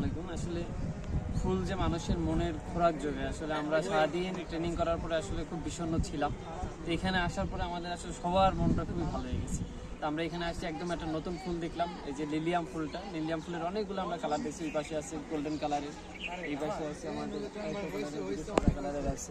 আলাইকুম। আসলে ফুল যে মানুষের মনের খোরাক যোগে, আসলে আমরা সারাদিন ট্রেনিং করার পরে আসলে খুব বিষণ্ণ ছিলাম। তো এখানে আসার পরে আমাদের আসলে সবার মনটা খুবই ভালো হয়ে গেছে। তো আমরা এখানে আসছি, একদম একটা নতুন ফুল দেখলাম, এই যে লিলিয়াম ফুলটা। লিলিয়াম ফুলের অনেকগুলো আমরা কালার দেখছি, এই পাশে আছে গোল্ডেন কালারের এই পাশে আছে আমাদের কালারের আছে।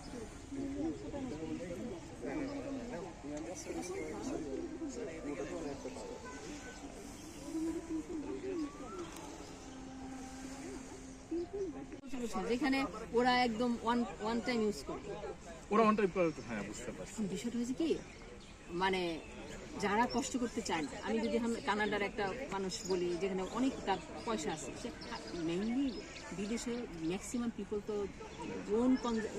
আমরা যেখানে ওরা একদম ওয়ান ওয়ান টাইম ইউজ করে। ওরা অন টাইপ করে হ্যাঁ বুঝতে পারছি। বিষয়টা হয়েছে কি মানে যারা কষ্ট করতে চায় না আমি যদি কানাডার একটা মানুষ বলি যেখানে অনেক তার পয়সা আছে সে মেইনলি বিদেশে ম্যাক্সিমাম পিপল তো ওন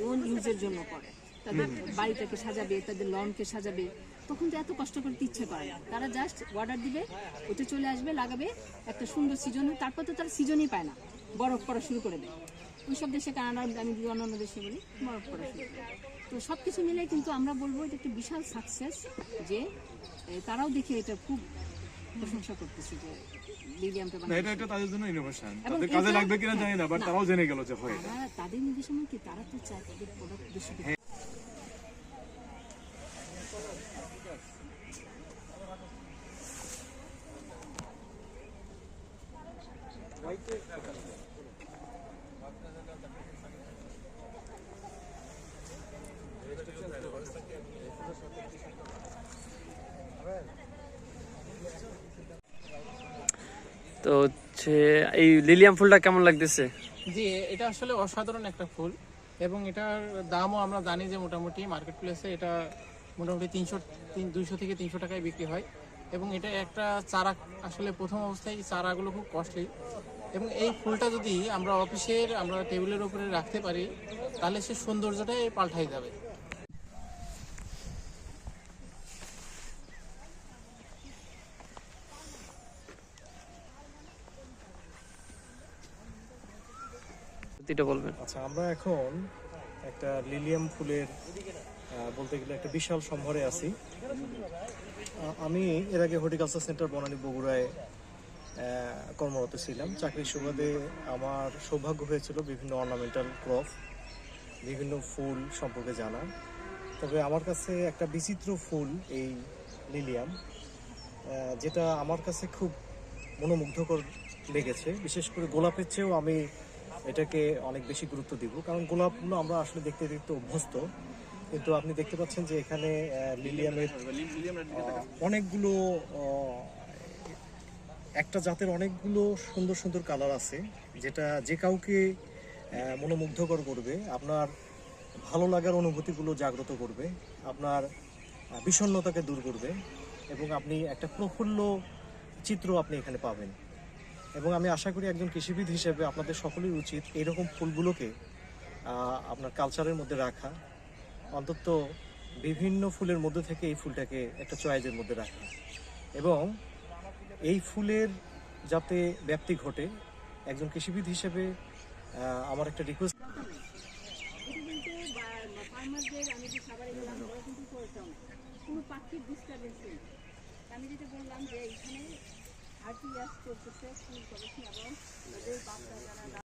ওন ইউজের জন্য করে। তাদের বাড়িটাকে সাজাবে তাদের লনকে সাজাবে তখন তো এত কষ্ট করতে ইচ্ছে করে না। তারা জাস্ট অর্ডার দিবে ওটা চলে আসবে লাগাবে একটা সুন্দর সিজন তারপর তো তারা সিজনই পায় না। বরফ পড়া শুরু করে দেয়। ওইসব দেশে কানাডার আমি যদি অন্যান্য দেশে বলি বরফ পড়া করে তো সব কিছু মিলে কিন্তু আমরা বলব এটা একটা বিশাল সাকসেস যে তারাও দেখে এটা খুব প্রশংসা করতেছে যে এটা এটা তাদের জন্য ইনোভেশন তাদের কাজে লাগবে কিনা জানি না বাট তারাও জেনে গেল যে হয় তাদের কি তারা তো চায় তাদের প্রোডাক্ট বেশি বিক্রি তো হচ্ছে এই লিলিয়াম ফুলটা কেমন লাগতেছে? জি, এটা আসলে অসাধারণ একটা ফুল এবং এটার দামও আমরা জানি যে মোটামুটি মার্কেট প্লেসে এটা মোটামুটি তিনশো, তিন, দুইশো থেকে তিনশো টাকায় বিক্রি হয় এবং এটা একটা চারা, আসলে প্রথম অবস্থায় এই চারাগুলো খুব কস্টলি এবং এই ফুলটা যদি আমরা অফিসের আমরা টেবিলের উপরে রাখতে পারি, তাহলে সে সৌন্দর্যটাই পাল্টাই যাবে। এটা বলবেন? আচ্ছা আমরা এখন একটা লিলিয়াম ফুলের বলতে গেলে একটা বিশাল সম্ভারে আছি। আমি এর আগে হর্টিকালচার সেন্টার বনানী বগুড়ায় কর্মরত ছিলাম। চাকরির সুবাদে আমার সৌভাগ্য হয়েছিল বিভিন্ন অর্নামেন্টাল ক্রপ বিভিন্ন ফুল সম্পর্কে জানা তবে আমার কাছে একটা বিচিত্র ফুল এই লিলিয়াম যেটা আমার কাছে খুব মনোমুগ্ধকর লেগেছে। বিশেষ করে গোলাপের চেয়েও আমি এটাকে অনেক বেশি গুরুত্ব দিব। কারণ গোলাপগুলো আমরা আসলে দেখতে দেখতে অভ্যস্ত। কিন্তু আপনি দেখতে পাচ্ছেন যে এখানে লিলিয়ামের অনেকগুলো একটা জাতের অনেকগুলো সুন্দর সুন্দর কালার আছে, যেটা যে কাউকে মনোমুগ্ধকর করবে, আপনার ভালো লাগার অনুভূতিগুলো জাগ্রত করবে, আপনার বিষণ্ণতাকে দূর করবে, এবং আপনি একটা প্রফুল্ল চিত্র আপনি এখানে পাবেন। এবং আমি আশা করি একজন কৃষিবিদ হিসেবে আপনাদের সকলের উচিত এরকম ফুলগুলোকে আপনার কালচারের মধ্যে রাখা, অন্তত বিভিন্ন ফুলের মধ্যে থেকে এই ফুলটাকে একটা চয়েজের মধ্যে রাখা। এবং এই ফুলের যাতে ব্যাপ্তি ঘটে, একজন কৃষিবিদ হিসেবে আমার একটা রিকোয়েস্ট আমি যেটা বললাম যে এখানে आठ इयर्स को सक्सेसफुल करेछ अब मैले बात गर्न